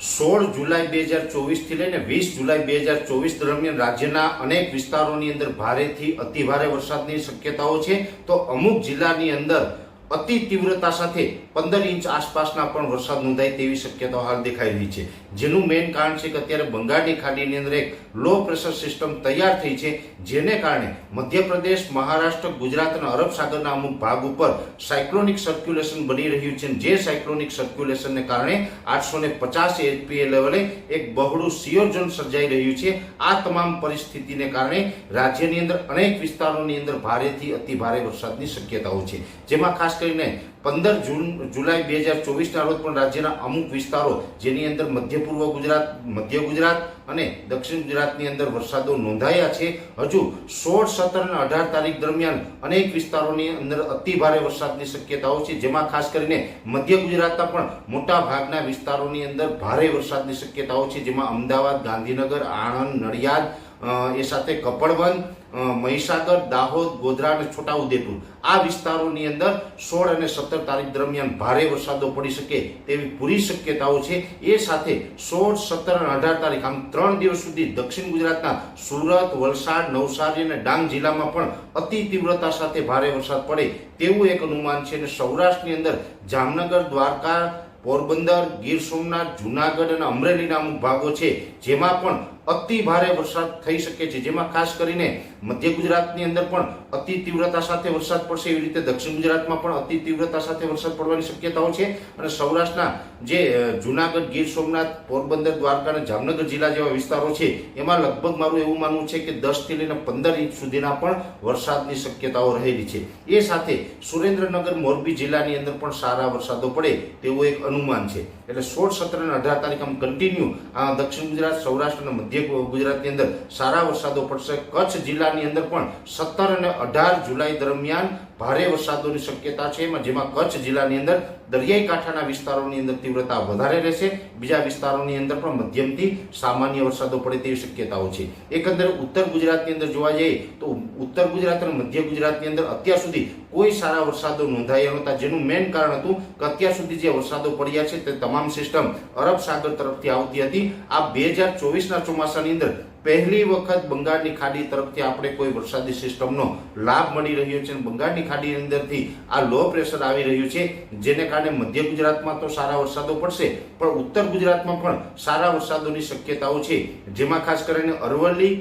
સોળ જુલાઈ બે હજાર ચોવીસથી લઈને વીસ જુલાઈ બે હજાર ચોવીસ દરમિયાન રાજ્યના અનેક વિસ્તારોની અંદર ભારેથી અતિભારે વરસાદની શક્યતાઓ છે. તો અમુક જિલ્લાની અંદર અતિ તીવ્રતા સાથે પંદર ઇંચ આસપાસના પણ વરસાદ નોંધાય તેવી શક્યતાઓ હાલ દેખાઈ રહી છે. જેનું મેઇન કારણ છે કે અત્યારે બંગાળની ખાડીની અંદર એક લો પ્રેશર સિસ્ટમ તૈયાર થઈ છે, જેને કારણે મધ્યપ્રદેશ, મહારાષ્ટ્ર, ગુજરાત અને અરબ સાગરના અમુક ભાગ ઉપર સાયક્લોનિક સર્ક્યુલેશન બની રહ્યું છે. જે સાયક્લોનિક સર્ક્યુલેશનને કારણે આઠસો ને પચાસ એચપીએ લેવલે એક બહોળું સિયોજન સર્જાઈ રહ્યું છે. આ તમામ પરિસ્થિતિને કારણે રાજ્યની અંદર અનેક વિસ્તારોની અંદર ભારેથી અતિ ભારે વરસાદની શક્યતાઓ છે. જેમાં ખાસ કરીને પંદર જૂન, જુલાઈ બે હજાર ચોવીસના રોજ પણ રાજ્યના અમુક વિસ્તારો, જેની અંદર મધ્ય પૂર્વ ગુજરાત, મધ્ય ગુજરાત અને દક્ષિણ ગુજરાતની અંદર વરસાદો નોંધાયા છે. હજુ સોળ, સત્તર અને અઢાર તારીખ દરમિયાન અનેક વિસ્તારોની અંદર અતિ ભારે વરસાદની શક્યતાઓ છે, જેમાં ખાસ કરીને મધ્ય ગુજરાતના પણ મોટા ભાગના વિસ્તારોની અંદર ભારે વરસાદની શક્યતાઓ છે, જેમાં અમદાવાદ, ગાંધીનગર, આણંદ, નડિયાદ એ સાથે કપડવન મહીસાગર, દાહોદ, ગોધરા અને છોટાઉદેપુર. આ વિસ્તારોની અંદર સોળ અને સત્તર તારીખ દરમિયાન ભારે વરસાદો પડી શકે તેવી પૂરી શક્યતાઓ છે. એ સાથે સોળ, સત્તર અને અઢાર તારીખ, આમ ત્રણ દિવસ સુધી દક્ષિણ ગુજરાતના સુરત, વલસાડ, નવસારી અને ડાંગ જિલ્લામાં પણ અતિ તીવ્રતા સાથે ભારે વરસાદ પડે તેવું એક અનુમાન છે અને સૌરાષ્ટ્રની અંદર જામનગર, દ્વારકા, પોરબંદર, ગીર સોમનાથ, જુનાગઢ અને અમરેલીના અમુક ભાગો છે, જેમાં પણ અતિ ભારે વરસાદ થઈ શકે છે. જેમાં ખાસ કરીને મધ્ય ગુજરાતની અંદર પણ અતિ તીવ્રતા સાથે વરસાદ પડશે. એવી રીતે દક્ષિણ ગુજરાતમાં પણ અતિ તીવ્રતા સાથે વરસાદ પડવાની શક્યતાઓ છે. અને સૌરાષ્ટ્રના જે જુનાગઢ, ગીર સોમનાથ, પોરબંદર, દ્વારકા અને જામનગર જિલ્લા જેવા વિસ્તારો છે, એમાં લગભગ મારું એવું માનવું છે કે દસથી લઈને પંદર ઇંચ સુધીના પણ વરસાદની શક્યતાઓ રહેલી છે. એ સાથે સુરેન્દ્રનગર, મોરબી જિલ્લાની અંદર પણ સારા વરસાદો પડે તેવું એક અનુમાન છે. એટલે સોળ સત્તર અને અઢાર તારીખ આમ કન્ટિન્યુ દક્ષિણ ગુજરાત, સૌરાષ્ટ્ર અને મધ્ય ગુજરાતની અંદર સારા વરસાદો પડશે. કચ્છ જિલ્લાની અંદર પણ સત્તર અને અઢાર જુલાઈ દરમિયાન ભારે વરસાદોની શક્યતા છે. એમાં જેમાં કચ્છ જિલ્લાની અંદર દરિયાઈ કાંઠાના વિસ્તારોની અંદર તીવ્રતા વધારે રહેશે. બીજા વિસ્તારોની અંદર પણ મધ્યમથી સામાન્ય વરસાદો પડે તેવી શક્યતાઓ છે. એકંદરે ઉત્તર ગુજરાતની અંદર જોવા જઈએ તો ઉત્તર ગુજરાત અને મધ્ય ગુજરાતની અંદર અત્યાર સુધી કોઈ સારા વરસાદો નોંધાયા નહોતા. જેનું મેઇન કારણ હતું કે અત્યાર સુધી જે વરસાદો પડ્યા છે તે તમામ સિસ્ટમ અરબ સાગર તરફથી આવતી હતી. આ બે હજાર ચોવીસના ચોમાસાની અંદર પહેલી વખત બંગાળની ખાડી તરફથી આપણે કોઈ વરસાદી સિસ્ટમનો લાભ મળી રહ્યો છે અને બંગાળની ખાડી અંદરથી આ લો પ્રેશર આવી રહ્યું છે, જેને કારણે મધ્ય ગુજરાતમાં તો સારા વરસાદો પડશે, પણ ઉત્તર ગુજરાતમાં પણ સારા વરસાદોની શક્યતાઓ છે. જેમાં ખાસ કરીને અરવલ્લી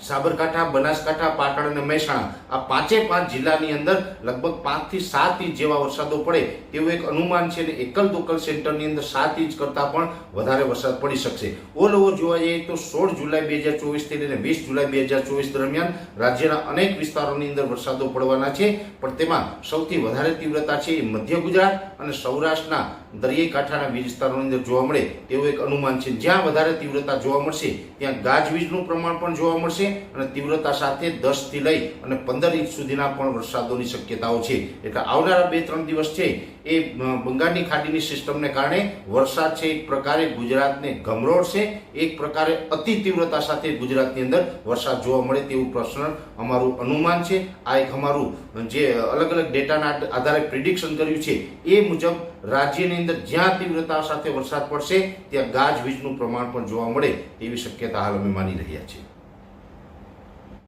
સાબરકાંઠા, બનાસકાંઠા, પાટણ અને મહેસાણા. આ પાંચે પાંચ જિલ્લાની અંદર લગભગ પાંચથી સાત ઇંચ જેવા વરસાદો પડે તેવું એક અનુમાન છે અને એકલ દોકલ સેન્ટરની અંદર સાત ઇંચ કરતાં પણ વધારે વરસાદ પડી શકશે. ઓલ ઓવર જોવા જઈએ તો સોળ જુલાઈ બે હજાર ચોવીસથી લઈને વીસ જુલાઈ બે હજાર ચોવીસ દરમિયાન રાજ્યના અનેક વિસ્તારોની અંદર વરસાદો પડવાના છે. પણ તેમાં સૌથી વધારે તીવ્રતા છે એ મધ્ય ગુજરાત અને સૌરાષ્ટ્રના દરિયાઈ કાંઠાના વિસ્તારોની અંદર જોવા મળે તેવું એક અનુમાન છે. જ્યાં વધારે તીવ્રતા જોવા મળશે, ત્યાં ગાજવીજનું પ્રમાણ પણ જોવા મળશે અને તીવ્રતા સાથે દસથી લઈ અને પંદર ઇંચ સુધીના પણ વરસાદોની શક્યતાઓ છે. એટલે આવનારા બે ત્રણ દિવસ છે એ બંગાળની ખાડીની સિસ્ટમને કારણે વરસાદ છે એક પ્રકારે, ગુજરાતને ગમરોડશે એક પ્રકારે અતિ તીવ્રતા સાથે ગુજરાતની અંદર વરસાદ જોવા મળે તેવું પ્રશ્ન અમારું અનુમાન છે. આ એક અમારું જે અલગ અલગ ડેટાના આધારે પ્રિડિક્શન કર્યું છે. એ મુજબ રાજ્યની અંદર જ્યાં તીવ્રતા સાથે વરસાદ પડશે, ત્યાં ગાજવીજનું પ્રમાણ પણ જોવા મળે તેવી શક્યતા હાલ અમે માની રહ્યા છીએ.